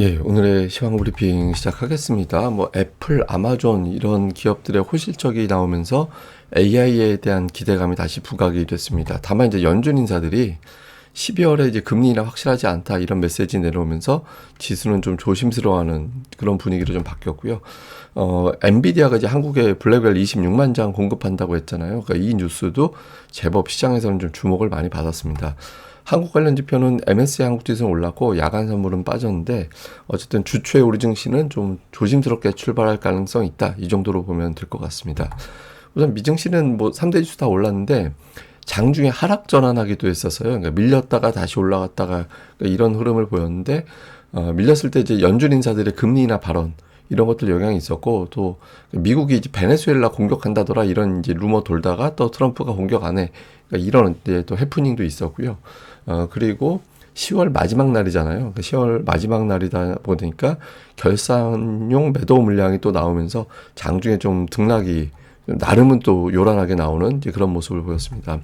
예, 오늘의 시황 브리핑 시작하겠습니다. 뭐 애플, 아마존 이런 기업들의 호실적이 나오면서 AI에 대한 기대감이 다시 부각이 됐습니다. 다만 이제 연준 인사들이 12월에 이제 금리나 확실하지 않다 이런 메시지 내려오면서 지수는 좀 조심스러워하는 그런 분위기로 좀 바뀌었고요. 어, 엔비디아가 이제 한국에 블랙벨 26만 장 공급한다고 했잖아요. 그러니까 이 뉴스도 제법 시장에서는 좀 주목을 많이 받았습니다. 한국 관련 지표는 MSCI 한국 지수는 올랐고 야간 선물은 빠졌는데 어쨌든 주초에 우리 증시는 좀 조심스럽게 출발할 가능성이 있다. 이 정도로 보면 될 것 같습니다. 우선 미증시는 뭐 3대 지수 다 올랐는데 장중에 하락 전환하기도 했었어요. 그러니까 밀렸다가 다시 올라갔다가 그러니까 이런 흐름을 보였는데 어, 밀렸을 때 이제 연준 인사들의 금리나 발언 이런 것들 영향이 있었고 또 미국이 이제 베네수엘라 공격한다더라 이런 이제 루머 돌다가 또 트럼프가 공격 안 해. 그러니까 이런 이제 또 해프닝도 있었고요. 어, 그리고 10월 마지막 날이잖아요. 그 10월 마지막 날이다 보니까 결산용 매도 물량이 또 나오면서 장중에 좀 등락이 나름은 또 요란하게 나오는 그런 모습을 보였습니다.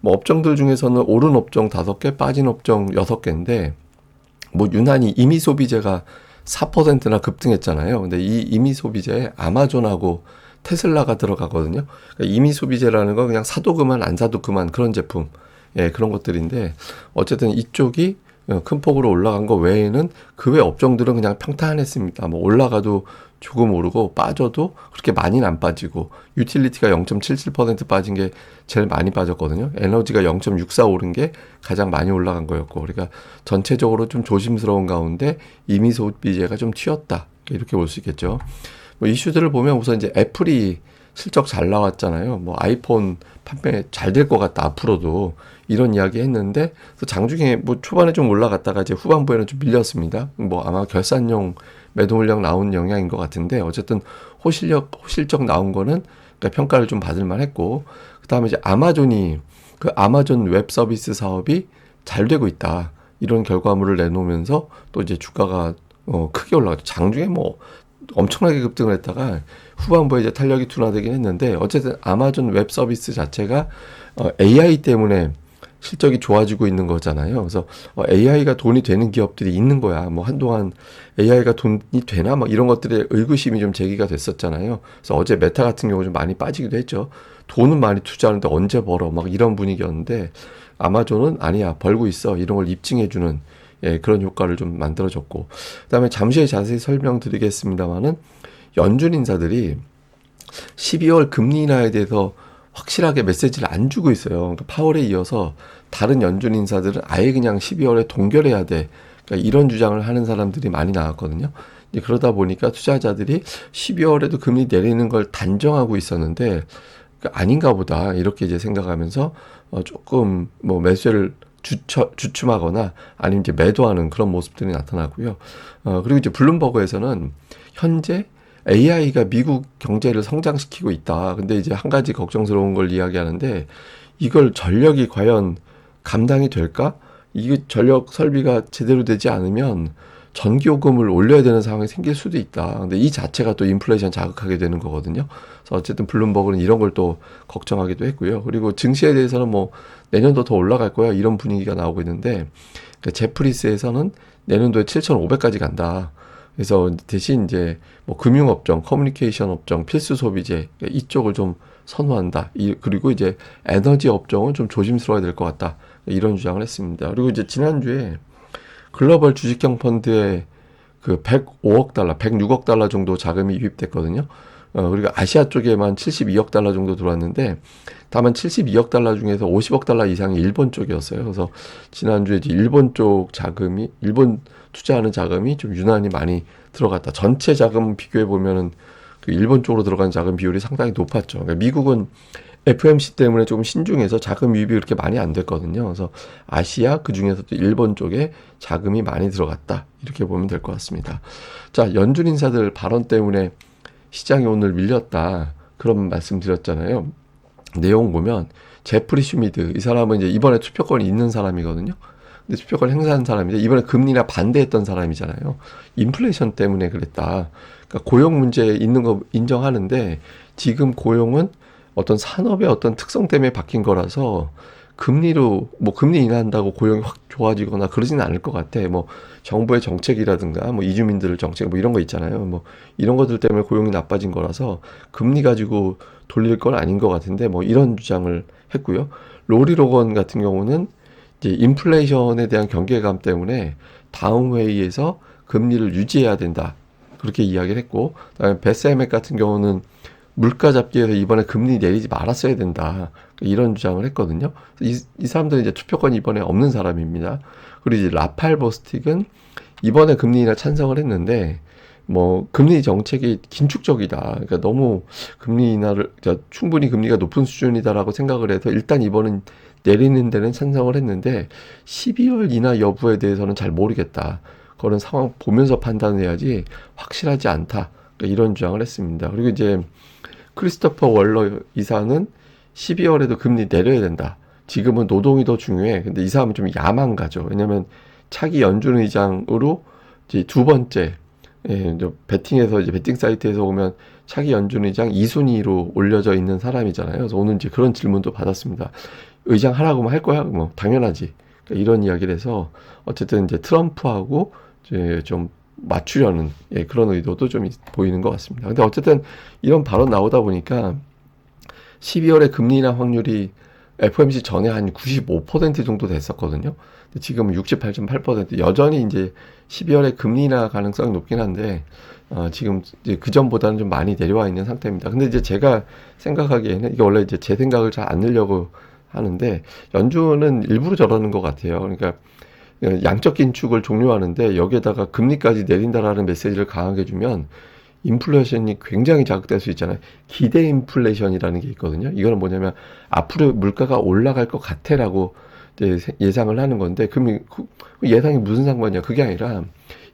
뭐 업종들 중에서는 오른 업종 다섯 개, 빠진 업종 여섯 개인데 뭐 유난히 이미 소비재가 4%나 급등했잖아요. 근데 이 이미 소비재에 아마존하고 테슬라가 들어가거든요. 그러니까 이미 소비재라는 건 그냥 사도 그만 안 사도 그만 그런 제품. 예, 그런 것들인데 어쨌든 이쪽이 어, 큰 폭으로 올라간 거 외에는 그 외 업종들은 그냥 평탄했습니다. 뭐 올라가도 조금 오르고 빠져도 그렇게 많이는 안 빠지고 유틸리티가 0.77% 빠진 게 제일 많이 빠졌거든요. 에너지가 0.64 오른 게 가장 많이 올라간 거였고 그러니까 전체적으로 좀 조심스러운 가운데 이미 소비재가 좀 튀었다. 이렇게 볼 수 있겠죠. 뭐 이슈들을 보면 우선 이제 애플이 실적 잘 나왔잖아요. 뭐 아이폰 판매 잘 될 것 같다 앞으로도 이런 이야기 했는데 장중에 뭐 초반에 좀 올라갔다가 이제 후반부에는 좀 밀렸습니다. 뭐 아마 결산용 매도 물량 나온 영향인 것 같은데 어쨌든 호실력 호실적 나온 거는 그러니까 평가를 좀 받을 만했고 그다음에 이제 아마존이 그 아마존 웹 서비스 사업이 잘 되고 있다 이런 결과물을 내놓으면서 또 이제 주가가 어 크게 올라갔죠. 장중에 뭐 엄청나게 급등을 했다가 후반부에 이제 탄력이 둔화되긴 했는데 어쨌든 아마존 웹 서비스 자체가 어, AI 때문에 실적이 좋아지고 있는 거잖아요. 그래서 어, AI가 돈이 되는 기업들이 있는 거야. 뭐 한동안 AI가 돈이 되나 막 이런 것들에 의구심이 좀 제기가 됐었잖아요. 그래서 어제 메타 같은 경우 좀 많이 빠지기도 했죠. 돈은 많이 투자하는데 언제 벌어 막 이런 분위기였는데 아마존은 아니야 벌고 있어 이런 걸 입증해주는 예, 그런 효과를 좀 만들어줬고 그다음에 잠시 후에 자세히 설명드리겠습니다만은 연준 인사들이 12월 금리 인하에 대해서 확실하게 메시지를 안 주고 있어요. 그러니까 파월에 이어서 다른 연준 인사들은 아예 그냥 12월에 동결해야 돼. 그러니까 이런 주장을 하는 사람들이 많이 나왔거든요. 그러다 보니까 투자자들이 12월에도 금리 내리는 걸 단정하고 있었는데 그러니까 아닌가 보다 이렇게 이제 생각하면서 어 조금 뭐 매수를 주처, 주춤하거나 아니면 이제 매도하는 그런 모습들이 나타나고요. 어, 그리고 이제 블룸버그에서는 현재 AI가 미국 경제를 성장시키고 있다. 근데 이제 한 가지 걱정스러운 걸 이야기하는데 이걸 전력이 과연 감당이 될까? 이게 전력 설비가 제대로 되지 않으면 전기요금을 올려야 되는 상황이 생길 수도 있다. 근데 이 자체가 또 인플레이션 자극하게 되는 거거든요. 그래서 어쨌든 블룸버그는 이런 걸 또 걱정하기도 했고요. 그리고 증시에 대해서는 뭐 내년도 더 올라갈 거야 이런 분위기가 나오고 있는데 그 제프리스에서는 내년도에 7,500까지 간다. 그래서 대신 이제 뭐 금융업종, 커뮤니케이션 업종, 필수 소비재 이쪽을 좀 선호한다. 이, 그리고 이제 에너지 업종은 좀 조심스러워야 될 것 같다. 이런 주장을 했습니다. 그리고 이제 지난주에 글로벌 주식형 펀드에 그 105억 달러, 106억 달러 정도 자금이 유입됐거든요. 어, 그리고 아시아 쪽에만 72억 달러 정도 들어왔는데, 다만 72억 달러 중에서 50억 달러 이상이 일본 쪽이었어요. 그래서 지난주에 일본 쪽 자금이, 일본 투자하는 자금이 좀 유난히 많이 들어갔다. 전체 자금 비교해 보면은 그 일본 쪽으로 들어간 자금 비율이 상당히 높았죠. 그러니까 미국은 FMC 때문에 조금 신중해서 자금 유입이 그렇게 많이 안 됐거든요. 그래서 아시아 그 중에서도 일본 쪽에 자금이 많이 들어갔다. 이렇게 보면 될 것 같습니다. 자, 연준 인사들 발언 때문에 시장이 오늘 밀렸다. 그런 말씀 드렸잖아요. 내용 보면 제프리 슈미드 이 사람은 이제 이번에 투표권이 있는 사람이거든요. 근데 투표권 행사한 사람인데 이번에 금리나 반대했던 사람이잖아요. 인플레이션 때문에 그랬다. 그러니까 고용 문제 있는 거 인정하는데 지금 고용은 어떤 산업의 어떤 특성 때문에 바뀐 거라서 금리로 뭐 금리 인하한다고 고용이 확 좋아지거나 그러지는 않을 것 같아. 뭐 정부의 정책이라든가 뭐 이주민들 정책 뭐 이런 거 있잖아요. 뭐 이런 것들 때문에 고용이 나빠진 거라서 금리 가지고 돌릴 건 아닌 것 같은데 뭐 이런 주장을 했고요. 로리 로건 같은 경우는 이제 인플레이션에 대한 경계감 때문에 다음 회의에서 금리를 유지해야 된다. 그렇게 이야기를 했고, 그다음에 베스에맥 같은 경우는 물가 잡기에서 이번에 금리 내리지 말았어야 된다. 이런 주장을 했거든요. 이, 이 사람들은 이제 투표권이 이번에 없는 사람입니다. 그리고 이제 라팔 버스틱은 이번에 금리 인하 찬성을 했는데, 뭐 금리 정책이 긴축적이다. 그러니까 너무 금리 인하를 그러니까 충분히 금리가 높은 수준이다라고 생각을 해서 일단 이번은 내리는 데는 찬성을 했는데 12월 인하 여부에 대해서는 잘 모르겠다. 그런 상황 보면서 판단해야지 확실하지 않다. 그러니까 이런 주장을 했습니다. 그리고 이제 크리스토퍼 월러 이사는 12월에도 금리 내려야 된다. 지금은 노동이 더 중요해. 근데 이 사람은 좀 야망가죠. 왜냐면 차기 연준 의장으로 이제 두 번째 예, 이제 베팅에서 이제 베팅 사이트에서 보면 차기 연준 의장 2순위로 올려져 있는 사람이잖아요. 그래서 오늘 이제 그런 질문도 받았습니다. 의장 하라고 하면 할 거야? 뭐 당연하지. 그러니까 이런 이야기를 해서 어쨌든 이제 트럼프하고 이제 좀 맞추려는 예, 그런 의도도 좀 보이는 것 같습니다. 근데 어쨌든 이런 발언 나오다 보니까 12월에 금리 인하 확률이 FOMC 전에 한 95% 정도 됐었거든요. 지금은 68.8% 여전히 이제 12월에 금리 인하 가능성이 높긴 한데 어, 지금 이제 그 전보다는 좀 많이 내려와 있는 상태입니다. 근데 이제 제가 생각하기에는 이게 원래 이제 제 생각을 잘안 늘려고 하는데 연준은 일부러 저러는 것 같아요. 그러니까 양적 긴축을 종료하는데 여기에다가 금리까지 내린다라는 메시지를 강하게 주면 인플레이션이 굉장히 자극될 수 있잖아요. 기대 인플레이션이라는 게 있거든요. 이거는 뭐냐면 앞으로 물가가 올라갈 것 같아라고 예상을 하는 건데 그럼 그 예상이 무슨 상관이야? 그게 아니라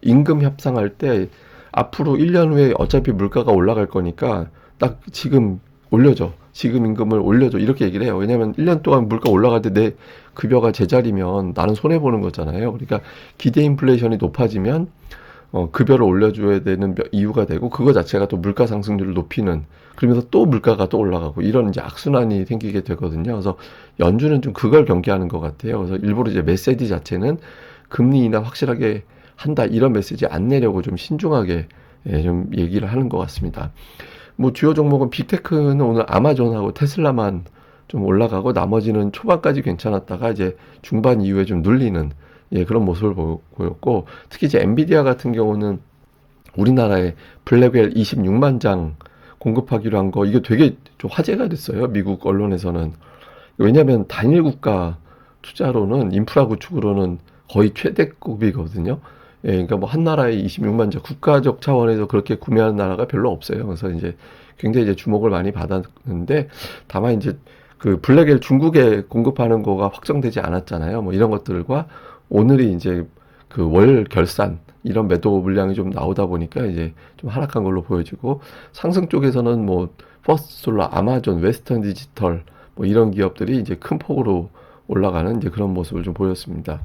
임금 협상할 때 앞으로 1년 후에 어차피 물가가 올라갈 거니까 딱 지금 올려줘. 지금 임금을 올려줘. 이렇게 얘기를 해요. 왜냐면 1년 동안 물가 올라갈 때 내 급여가 제자리면 나는 손해보는 거잖아요. 그러니까 기대 인플레이션이 높아지면 어, 급여를 올려줘야 되는 이유가 되고 그거 자체가 또 물가 상승률을 높이는 그러면서 또 물가가 또 올라가고 이런 이제 악순환이 생기게 되거든요. 그래서 연준은 좀 그걸 경계하는 것 같아요. 그래서 일부러 이제 메시지 자체는 금리 인하 확실하게 한다 이런 메시지 안 내려고 좀 신중하게 예, 좀 얘기를 하는 것 같습니다. 뭐 주요 종목은 빅테크는 오늘 아마존하고 테슬라만 좀 올라가고 나머지는 초반까지 괜찮았다가 이제 중반 이후에 좀 눌리는 예, 그런 모습을 보였고 특히 이제 엔비디아 같은 경우는 우리나라에 블랙웰 26만 장 공급하기로 한 거 이게 되게 좀 화제가 됐어요. 미국 언론에서는. 왜냐하면 단일 국가 투자로는 인프라 구축으로는 거의 최대급이거든요. 예, 그러니까 뭐 한 나라에 26만 장 국가적 차원에서 그렇게 구매하는 나라가 별로 없어요. 그래서 이제 굉장히 이제 주목을 많이 받았는데 다만 이제 그 블랙엘 중국에 공급하는 거가 확정되지 않았잖아요. 뭐 이런 것들과 오늘이 이제 그 월 결산 이런 매도 물량이 좀 나오다 보니까 이제 좀 하락한 걸로 보여지고 상승 쪽에서는 뭐 퍼스트솔라, 아마존, 웨스턴 디지털 뭐 이런 기업들이 이제 큰 폭으로 올라가는 이제 그런 모습을 좀 보였습니다.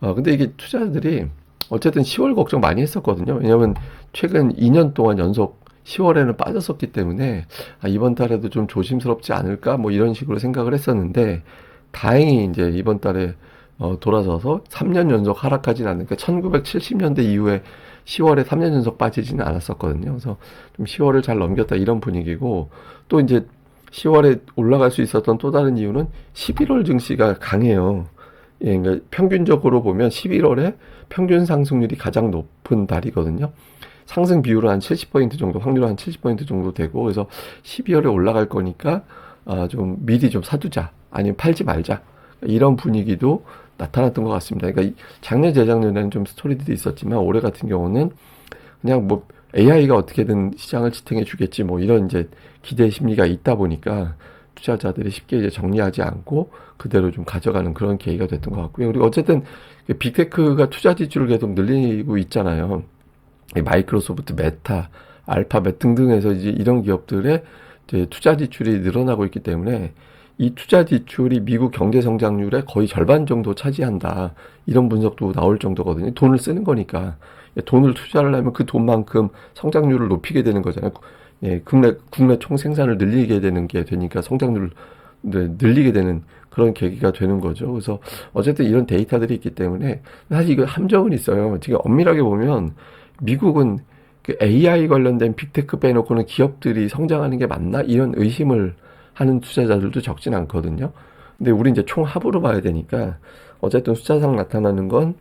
어, 근데 이게 투자들이 어쨌든 10월 걱정 많이 했었거든요. 왜냐하면 최근 2년 동안 연속 10월에는 빠졌었기 때문에 아, 이번 달에도 좀 조심스럽지 않을까 뭐 이런 식으로 생각을 했었는데 다행히 이제 이번 달에 어, 돌아서서 3년 연속 하락하진 않으니까 1970년대 이후에 10월에 3년 연속 빠지지는 않았었거든요. 그래서 좀 10월을 잘 넘겼다 이런 분위기고 또 이제 10월에 올라갈 수 있었던 또 다른 이유는 11월 증시가 강해요. 예, 그러니까 평균적으로 보면 11월에 평균 상승률이 가장 높은 달이거든요. 상승 비율은 한 70포인트 정도, 확률은 한 70포인트 정도 되고, 그래서 12월에 올라갈 거니까, 아, 좀 미리 좀 사두자. 아니면 팔지 말자. 이런 분위기도 나타났던 것 같습니다. 그러니까 작년, 재작년에는 좀 스토리들이 있었지만, 올해 같은 경우는 그냥 뭐 AI가 어떻게든 시장을 지탱해 주겠지, 뭐 이런 이제 기대 심리가 있다 보니까, 투자자들이 쉽게 이제 정리하지 않고 그대로 좀 가져가는 그런 계기가 됐던 것 같고요. 그리고 어쨌든 빅테크가 투자 지출을 계속 늘리고 있잖아요. 마이크로소프트, 메타, 알파벳 등등에서 이제 이런 기업들의 이제 투자 지출이 늘어나고 있기 때문에 이 투자 지출이 미국 경제 성장률의 거의 절반 정도 차지한다. 이런 분석도 나올 정도거든요. 돈을 쓰는 거니까. 돈을 투자를 하면 그 돈만큼 성장률을 높이게 되는 거잖아요. 예, 국내, 국내 총 생산을 늘리게 되는 게 되니까 성장률 네, 늘리게 되는 그런 계기가 되는 거죠. 그래서 어쨌든 이런 데이터들이 있기 때문에 사실 이거 함정은 있어요. 지금 엄밀하게 보면 미국은 그 AI 관련된 빅테크 빼놓고는 기업들이 성장하는 게 맞나 이런 의심을 하는 투자자들도 적진 않거든요. 근데 우리 이제 총합으로 봐야 되니까 어쨌든 숫자상 나타나는 건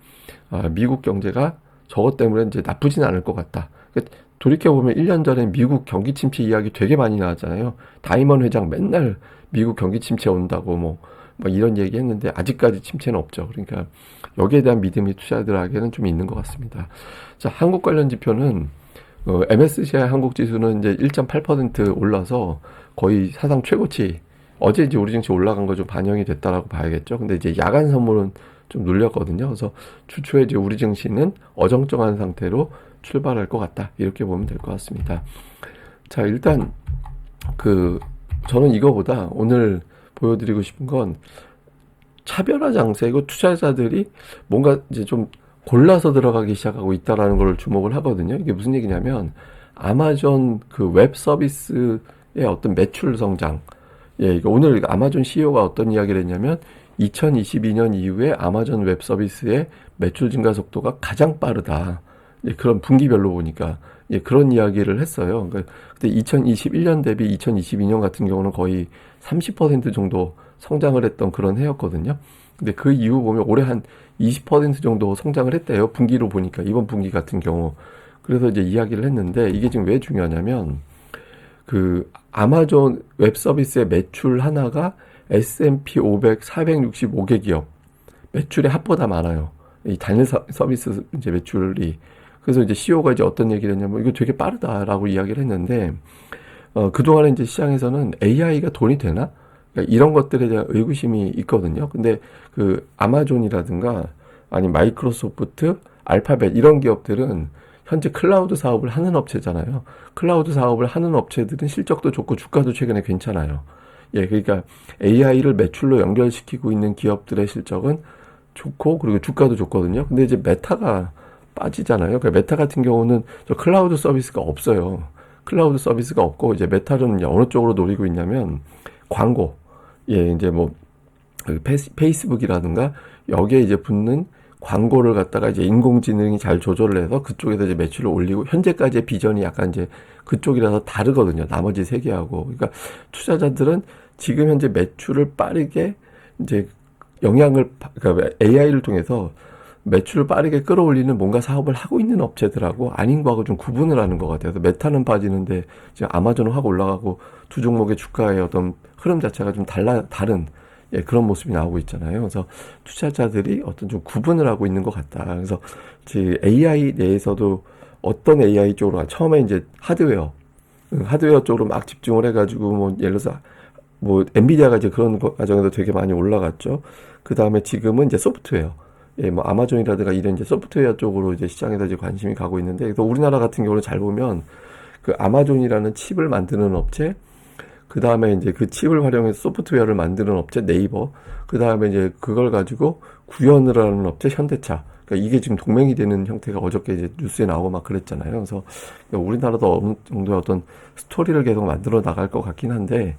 아, 미국 경제가 저것 때문에 이제 나쁘진 않을 것 같다. 그러니까 돌이켜보면 1년 전에 미국 경기 침체 이야기 되게 많이 나왔잖아요. 다이먼 회장 맨날 미국 경기 침체 온다고 뭐, 뭐 이런 얘기 했는데 아직까지 침체는 없죠. 그러니까 여기에 대한 믿음이 투자들에게는 좀 있는 것 같습니다. 자, 한국 관련 지표는 어, MSCI 한국 지수는 이제 1.8% 올라서 거의 사상 최고치 어제 이제 우리 증시 올라간 거 좀 반영이 됐다라고 봐야겠죠. 근데 이제 야간 선물은 좀 눌렸거든요. 그래서 주초에 이제 우리 증시는 어정쩡한 상태로 출발할 것 같다. 이렇게 보면 될 것 같습니다. 자, 일단 그 저는 이거보다 오늘 보여드리고 싶은 건 차별화 장세이고 투자자들이 뭔가 이제 좀 골라서 들어가기 시작하고 있다라는 걸 주목을 하거든요. 이게 무슨 얘기냐면 아마존 그 웹 서비스의 어떤 매출 성장. 예, 이거 오늘 아마존 CEO가 어떤 이야기를 했냐면 2022년 이후에 아마존 웹 서비스의 매출 증가 속도가 가장 빠르다. 예, 그런 분기별로 보니까 예, 그런 이야기를 했어요. 그러니까 그때 2021년 대비 2022년 같은 경우는 거의 30% 정도 성장을 했던 그런 해였거든요. 근데 그 이후 보면 올해 한 20% 정도 성장을 했대요. 분기로 보니까 이번 분기 같은 경우. 그래서 이제 이야기를 했는데 이게 지금 왜 중요하냐면 그 아마존 웹 서비스의 매출 하나가 S&P 500 465개 기업 매출의 합보다 많아요. 이 단일 서비스 이제 매출이 그래서 이제 CEO가 이제 어떤 얘기를 했냐면 이거 되게 빠르다라고 이야기를 했는데 어 그동안에 이제 시장에서는 AI가 돈이 되나? 그러니까 이런 것들에 대한 의구심이 있거든요. 근데 그 아마존이라든가 아니 마이크로소프트, 알파벳 이런 기업들은 현재 클라우드 사업을 하는 업체잖아요. 클라우드 사업을 하는 업체들은 실적도 좋고 주가도 최근에 괜찮아요. 예, 그러니까 AI를 매출로 연결시키고 있는 기업들의 실적은 좋고 그리고 주가도 좋거든요. 근데 이제 메타가 빠지잖아요. 그러니까 메타 같은 경우는 저 클라우드 서비스가 없어요. 클라우드 서비스가 없고 이제 메타는 어느 쪽으로 노리고 있냐면 광고. 예, 이제 뭐그 페이스북이라든가 여기에 이제 붙는 광고를 갖다가 이제 인공지능이 잘 조절을 해서 그쪽에다 이제 매출을 올리고 현재까지의 비전이 약간 이제 그쪽이라서 다르거든요. 나머지 세 개하고. 그러니까 투자자들은 지금 현재 매출을 빠르게 이제 영향을 그러니까 AI를 통해서 매출을 빠르게 끌어올리는 뭔가 사업을 하고 있는 업체들하고 아닌 거하고 좀 구분을 하는 것 같아요. 그래서 메타는 빠지는데 지금 아마존은 확 올라가고 두 종목의 주가의 어떤 흐름 자체가 좀 달라 다른 예, 그런 모습이 나오고 있잖아요. 그래서 투자자들이 어떤 좀 구분을 하고 있는 것 같다. 그래서 AI 내에서도 어떤 AI 쪽으로 처음에 이제 하드웨어 하드웨어 쪽으로 막 집중을 해가지고 뭐 예를 들어서 뭐 엔비디아가 이제 그런 과정에서 되게 많이 올라갔죠. 그 다음에 지금은 이제 소프트웨어. 예, 뭐 아마존이라든가 이런 이제 소프트웨어 쪽으로 이제 시장에서 이제 관심이 가고 있는데, 그래서 우리나라 같은 경우는 잘 보면 그 아마존이라는 칩을 만드는 업체, 그 다음에 이제 그 칩을 활용해서 소프트웨어를 만드는 업체 네이버, 그 다음에 이제 그걸 가지고 구현을 하는 업체 현대차. 그러니까 이게 지금 동맹이 되는 형태가 어저께 이제 뉴스에 나오고 막 그랬잖아요. 그래서 우리나라도 어느 정도의 어떤 스토리를 계속 만들어 나갈 것 같긴 한데,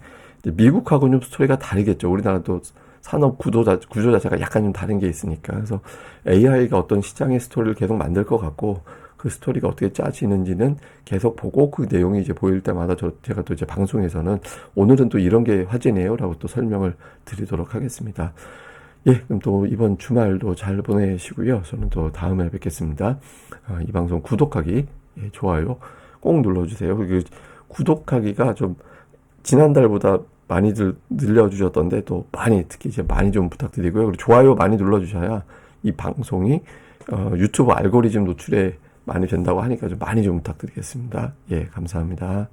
미국하고는 좀 스토리가 다르겠죠. 우리나라도 산업 구도 자, 구조 자체가 약간 좀 다른 게 있으니까. 그래서 AI가 어떤 시장의 스토리를 계속 만들 것 같고, 그 스토리가 어떻게 짜지는지는 계속 보고 그 내용이 이제 보일 때마다 저 제가 또 이제 방송에서는 오늘은 또 이런 게 화제네요라고 또 설명을 드리도록 하겠습니다. 예, 그럼 또 이번 주말도 잘 보내시고요. 저는 또 다음에 뵙겠습니다. 어, 이 방송 구독하기, 예, 좋아요 꼭 눌러주세요. 그 구독하기가 좀 지난달보다 많이들 늘려주셨던데 또 많이 특히 이제 많이 좀 부탁드리고요. 그리고 좋아요 많이 눌러주셔야 이 방송이 어, 유튜브 알고리즘 노출에 많이 된다고 하니까 좀 많이 좀 부탁드리겠습니다. 예, 감사합니다.